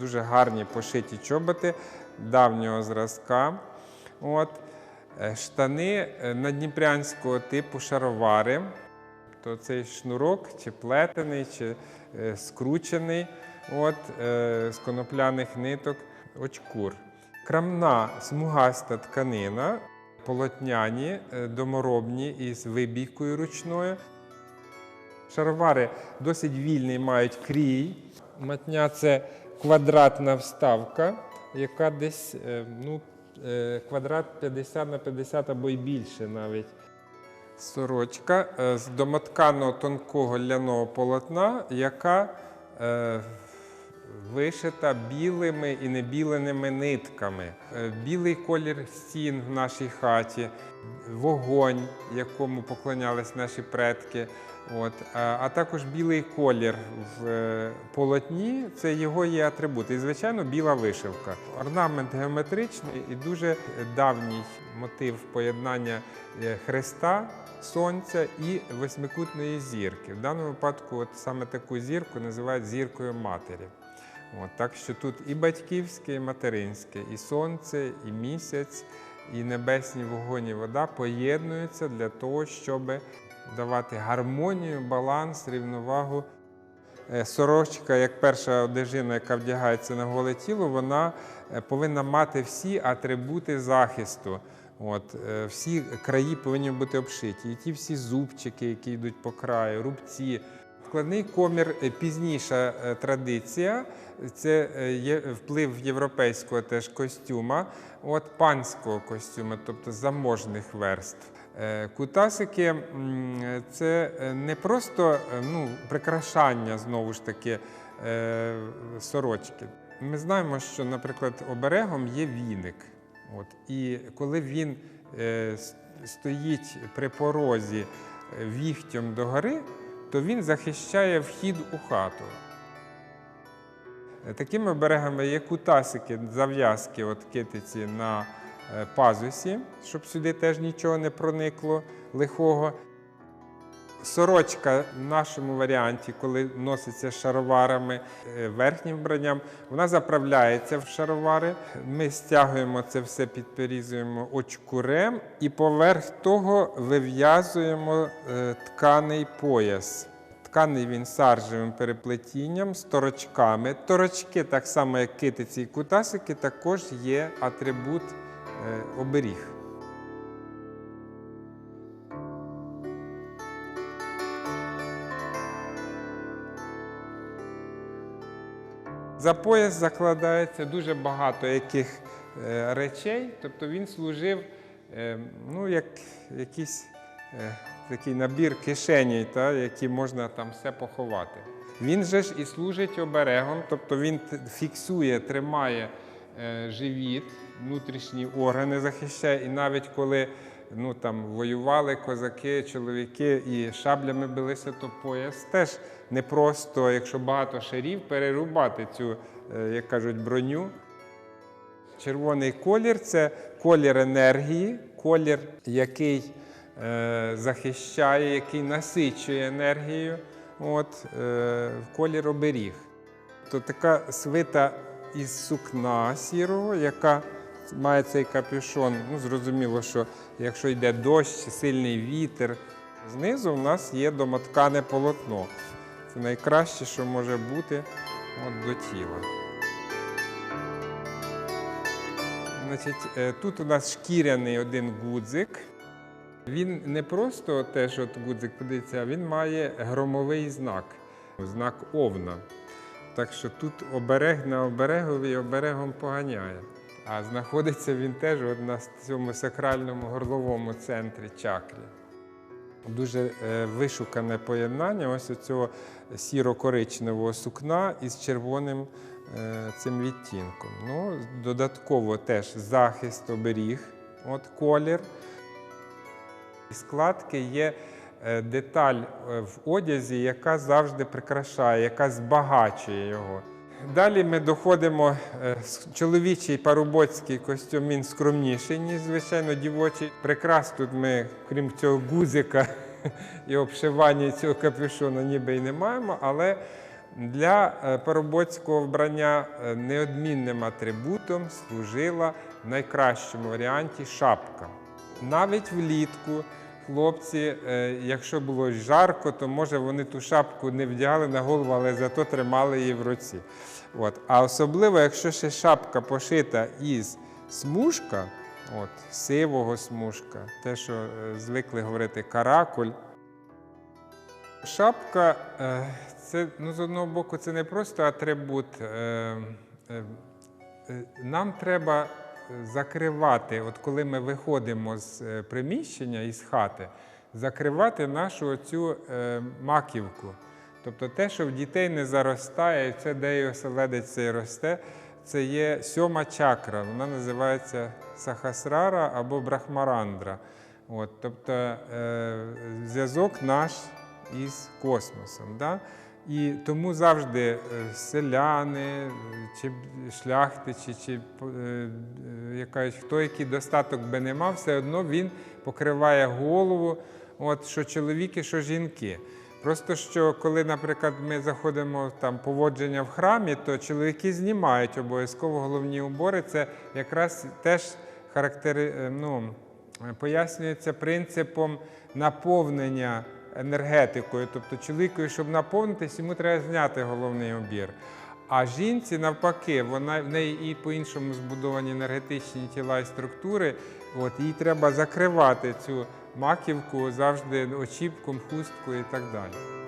дуже гарні пошиті чоботи давнього зразка. От. Е, Штани е, надніпрянського типу шаровари. То цей шнурок, чи плетений, чи е, скручений от, з конопляних ниток, очкур. Крамна смугаста тканина, полотняні, доморобні із вибійкою ручною. Шаровари досить вільний мають крій. Матня це квадратна вставка, яка десь е, ну, е, квадрат 50 на 50 або й більше навіть. Сорочка е, з домотканого тонкого ляного полотна, яка вишита білими і небіленими нитками. Білий колір стін в нашій хаті, вогонь, якому поклонялись наші предки. От. А, також білий колір в е, полотні це його є атрибут. І, звичайно, біла вишивка. Орнамент геометричний і дуже давній мотив поєднання е, хреста, сонця і восьмикутної зірки. В даному випадку, от саме таку зірку називають зіркою матері. От, так що тут і батьківське, і материнське, і сонце, і місяць, і небесні вогонь, і вода поєднуються для того, щоб давати гармонію, баланс, рівновагу. Е, Сорочка, як перша одежина, яка вдягається на голе тіло, вона е, повинна мати всі атрибути захисту. От, е, всі краї повинні бути обшиті. І ті всі зубчики, які йдуть по краю, рубці. Складний комір е, пізніша е, традиція. Це е, є вплив європейського теж костюма, от панського костюма, тобто заможних верств. Кутасики це не просто ну, прикрашання знову ж таки сорочки. Ми знаємо, що, наприклад, оберегом є віник. От, і коли він стоїть при порозі віхтям догори, то він захищає вхід у хату. Е, Такими берегами є кутасики, зав'язки от китиці на е, пазусі, щоб сюди теж нічого не проникло лихого. Сорочка в нашому варіанті, коли носиться шароварами, е, верхнім вбранням, вона заправляється в шаровари. Ми стягуємо це все, підперізуємо очкурем і поверх того вив'язуємо е, тканий пояс. Тканий він саржевим переплетінням з торочками. Торочки, так само як китиці і кутасики, також є атрибут е, оберіг. За пояс закладається дуже багато яких е, речей, тобто він служив е, ну, як якийсь е, такий набір кишеней, та, які можна там все поховати. Він же ж і служить оберегом, тобто він фіксує, тримає живіт, внутрішні органи захищає, і навіть коли ну, там, воювали козаки, чоловіки і шаблями билися, то пояс теж не просто, якщо багато шарів, перерубати цю, е, як кажуть, броню. Червоний колір це колір енергії, колір, який е, захищає, який насичує енергією. От, е, колір оберіг. То така свита із сукна сірого, яка має цей капюшон. Ну, зрозуміло, що якщо йде дощ, сильний вітер, знизу в нас є домоткане полотно. Це найкраще, що може бути от, до тіла. Значить, е, тут у нас шкіряний один гудзик. Він не просто теж от гудзик, подивіться, а він має громовий знак, знак овна. Так що тут оберег на оберегові оберегом поганяє. А знаходиться він теж от на цьому сакральному горловому центрі чакрі. Дуже е, вишукане поєднання ось цього сіро-коричневого сукна із червоним е, цим відтінком. Ну, додатково теж захист оберіг, от колір. Складки є е, деталь в одязі, яка завжди прикрашає, яка збагачує його. Далі ми доходимо, е, чоловічий парубоцький костюм, він скромніший, ніж звичайно дівочий. Прикрас тут ми, крім цього гузика і обшивання цього капюшона, ніби й не маємо, але Для е, парубоцького вбрання е, неодмінним атрибутом служила в найкращому варіанті шапка. Навіть влітку хлопці, е, якщо було жарко, то може вони ту шапку не вдягали на голову, але зато тримали її в руці. От. А особливо, якщо ще шапка пошита із смужка, от, сивого смужка, те, що е, звикли говорити каракуль, Шапка е, це ну, з одного боку, це не просто атрибут. Нам треба закривати, от коли ми виходимо з е, приміщення із хати, закривати нашу оцю е, маківку. Тобто те, що в дітей не заростає, і це, де і оселедець цей росте, це є сьома чакра. Вона називається сахасрара або брахмарандра. От, тобто е, зв'язок наш із космосом. Да? І тому завжди е, селяни, е, чи шляхтичі, чи е, якась, хто який достаток би не мав, все одно він покриває голову, от, що чоловіки, що жінки. Просто що коли, наприклад, ми заходимо там поводження в храмі, то чоловіки знімають обов'язково головні убори. Це якраз теж характери, ну, пояснюється принципом наповнення енергетикою. Тобто чоловікові, щоб наповнитись, йому треба зняти головний обір. А жінці навпаки, вона в неї і по-іншому збудовані енергетичні тіла і структури. От їй треба закривати цю маківку завжди очіпком, хусткою і так далі.